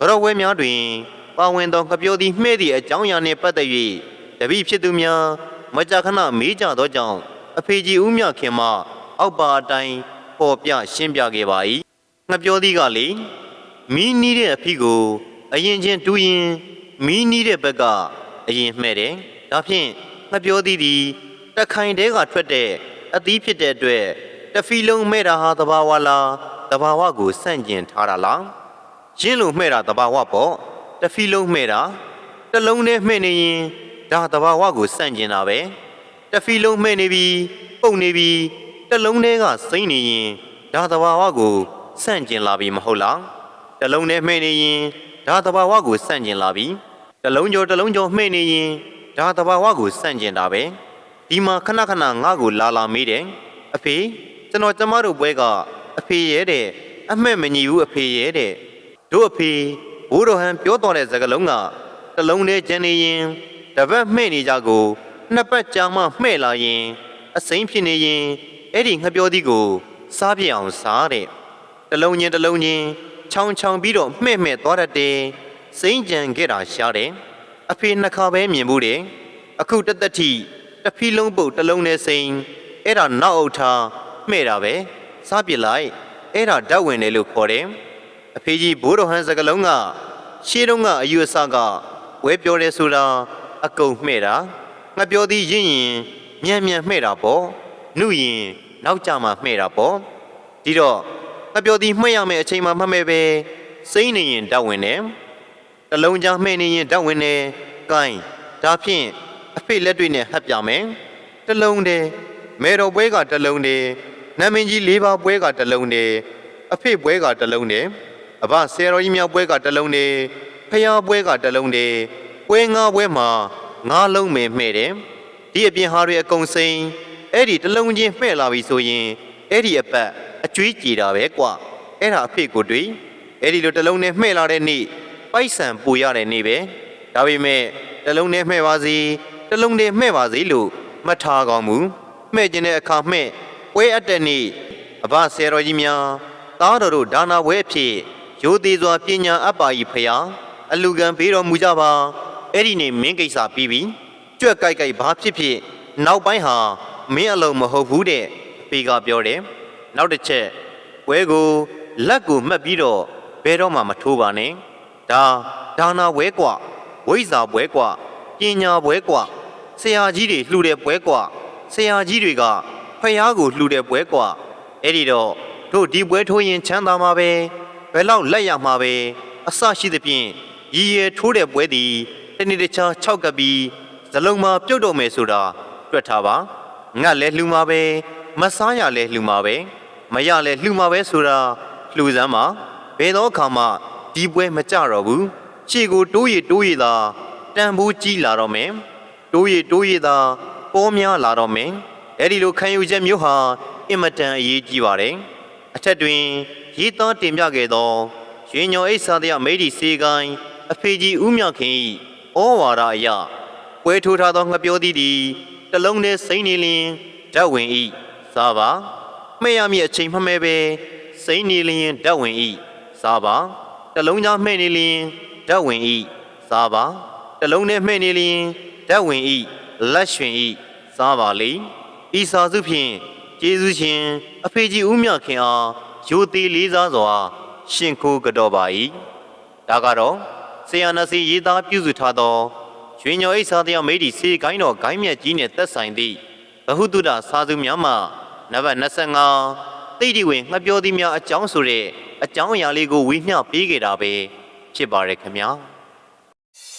ကရောဝဲများတွင် ပါဝင်သောငပြောသည်မှဲ့သည့်အကြောင်းအရာနှင့်ပတ်သက်၍တပည့်ဖြစ်သူများမကြာခဏမေးကြသောကြောင့်အဖေကြီးဦးမြခင်မှအောက်ပါအတိုင်းပေါ်ပြရှင်းပြခဲ့ပါ၏ငပြောသည်ကလေမီးနီးတဲ့အဖေကိုအရင်ချင်းတူးရင်မီးနီးတဲ့ဘက်ကအရင်မှဲ့တယ်ဒါဖြင့်ငပြောသည်သည်တခိုင်တဲကထွက်တဲ့အသီးဖြစ်တဲ့အတွက်တဖီလုံးမဲ့တာဟာတဘာဝလားတဘာဝကိုစန့်ကျင်ထားတာလား ရင်းလို့မှဲ့တာတဘာဝပေါ့တဖီလုံးမှဲ့တာတစ်လုံးနဲ့မှဲ့နေရင်ဒါတဘာဝကိုစန့်ကျင်တာပဲတဖီလုံးမှဲ့နေပြီပုံနေပြီတစ်လုံးနဲ့ကစိမ့်နေရင်ဒါတဘာဝကိုစန့်ကျင်လာပြီမဟုတ်လားတစ်လုံးနဲ့မှဲ့နေရင်ဒါတဘာဝကိုစန့်ကျင်လာပြီတစ်လုံးကျော်တစ်လုံးကျော်မှဲ့နေရင်ဒါတဘာဝကိုစန့်ကျင်တာပဲဒီမှာခဏခဏငါ့ကိုလာလာမေးတယ်အဖေကျွန်တော်ကျမတို့ဘွဲကအဖေရဲ့တဲ့အမှတ်မညီဘူးအဖေရဲ့တဲ့ တို့အဖေဘိုးတော်ဟန်ပြောတော်တဲ့စကားလုံးကတစ်လုံးနဲ့ကျန်နေရင်တစ်ပတ်မှဲ့နေကြကိုနှစ်ပတ်ကြာမှမှဲ့လာရင် အစိမ့်ဖြစ်နေရင်အဲ့ဒီငှက်ပြောသည်ကို စားပြစ်အောင်စားတဲ့တစ်လုံးချင်းတစ်လုံးချင်းချောင်းချောင်းပြီးတော့မှဲ့မှဲ့သွားတတ်တယ်စိမ့်ကြံခဲ့တာရှားတယ်အဖေနှစ်ခါပဲမြင်ဘူးတယ်အခုတသက်ထိတစ်ဖီလုံးပုတ်တစ်လုံးနဲ့စိမ့်အဲ့ဒါနောက်အုပ်ထားမှဲ့တာပဲစားပြစ်လိုက်အဲ့ဒါဓာတ်ဝင်တယ်လို့ခေါ်တယ် အဖေကြီးဘိုးတော်ဟန်စကလုံးကရှေးတုန်းကအယူအဆကဝဲပြောတယ်ဆိုတာအကုန်မှဲ့တာငါပြောသည်ရင့်ရင်မြန်မြန်မှဲ့တာပေါ့နှုရင်နောက်ကြမှာမှဲ့တာပေါ့ဒီတော့ငါပြောသည်မှဲ့ရမယ့်အချိန်မှမှတ်မဲ့ပဲစိမ့်နေရင်တောက်ဝင်တယ်တလုံးကြားမှဲ့နေရင်တောက်ဝင်တယ်ကိုင်းဒါဖြင့်အဖေလက်တွေနဲ့ဟပ်ပြမယ်တလုံးတည်းမေတော်ပွဲကတလုံးတည်းနမင်းကြီး၄ပါးပွဲကတလုံးတည်းအဖေပွဲကတလုံးတည်း အဘဆယ်တော်ကြီးမြောက်ပွဲကတစ်လုံးနေဖျားပွဲကတစ်လုံးနေပွဲငါးပွဲမှာငါးလုံးပဲမှဲ့တယ်ဒီအပြင်ဟာတွေအကုန်စိမ်းအဲ့ဒီတစ်လုံးချင်းမှဲ့လာပြီဆိုရင်အဲ့ဒီအပတ်အကျွေးကြည်တာပဲကွာအဲ့ဒါအဖေကိုတွေ့အဲ့ဒီလိုတစ်လုံးနဲ့မှဲ့လာတဲ့နေ့ပိုက်ဆံပူရတဲ့နေ့ပဲဒါပေမဲ့တစ်လုံးနဲ့မှဲ့ပါစီတစ်လုံးနဲ့မှဲ့ပါစီလို့မှတ်ထားကောင်းမူမှဲ့ခြင်းတဲ့အခါမှဲ့ပွဲအပ်တဲ့နေ့အဘဆယ်တော်ကြီးများသားတော်တို့ဒါနာပွဲအဖြစ် ရိုသေစွာပညာအပ်ပါ၏ဖျားအလူကံပေးတော်မူကြပါအဲ့ဒီနေ့မင်းကိစ္စပြီးပြီကြွက်ကြိုက်ကြိုက်ဘာဖြစ်ဖြစ်နောက်ပိုင်းဟာမင်းအလုံးမဟုတ်ဘူးတဲ့အဖေကပြောတယ်နောက်တစ်ချက်ဝဲကိုလက်ကိုမှတ်ပြီးတော့ဘဲတော့မှမထိုးပါနဲ့ဒါဒါနာဝဲกว่าဝိဇ္ဇာပွဲกว่าပညာပွဲกว่าဆရာကြီးတွေလှူတဲ့ပွဲกว่าဆရာကြီးတွေကဖျားကိုလှူတဲ့ပွဲกว่าအဲ့ဒီတော့တို့ဒီပွဲထိုးရင်ချမ်းသာမှာပဲ ဘယ်လောက်လက်ရမှာပဲအဆရှိသဖြင့်ရည်ရယ်ထိုးတဲ့ပွဲသည်တနေ့တခြား၆ကပ်ပြီးဇလုံးမှာပြုတ်တော့မယ်ဆိုတာတွက်ထားပါငတ်လဲလှူမှာပဲမစားရလဲလှူမှာပဲမရလဲလှူမှာပဲဆိုတာလှူစမ်းမှာဘယ်တော့အခါမှဒီပွဲမကြတော့ဘူးရှေ့ကိုတိုးရတိုးရသာတန်ဖိုးကြီးလာတော့မယ်တိုးရတိုးရသာပေါ်များလာတော့မယ်အဲ့ဒီလိုခံယူချက်မျိုးဟာအင်မတန်အရေးကြီးပါတယ်အထက်တွင် ရေးသားတင်ပြခဲ့သောရွှေညောအိဆာတရမိဒီစေကိုင်းအဖေကြီးဦးမြခင်၏ဩဝါဒအရပွဲထိုးထားသောငပြောသည်သည်တလုံးနဲ့စိမ့်နေလျင်ဓာတ်ဝင်၏စားပါမှဲ့ရမည့်အချိန်မှမဲပဲစိမ့်နေလျင်ဓာတ်ဝင်၏စားပါတလုံးကြားမှဲ့နေလျင်ဓာတ်ဝင်၏စားပါတလုံးနဲ့မှဲ့နေလျင်ဓာတ်ဝင်၏လက်ရွှင်၏စားပါလေဤစာစုဖြင့်ကျေးဇူးရှင်အဖေကြီးဦးမြခင်အား ရိုသေလေးစားစွာ ရှင်ခိုးကြတော်ပါ၏ဒါကတော့ဆေယနာစီရေးသားပြုစုထားသောရွှေညောအိစာတရားမိဒီစေကိုင်းတော်ဂိုင်းမြတ်ကြီးနှင့်သက်ဆိုင်သည့်ဘဟုတုဒ္ဒစာစုများမှနံပါတ်25တိတိဝင်ငှက်ပြောသည်များအကြောင်းဆိုတဲ့အကြောင်းအရာလေးကိုဝေမျှပေးခဲ့တာပဲဖြစ်ပါရယ်ခင်ဗျာ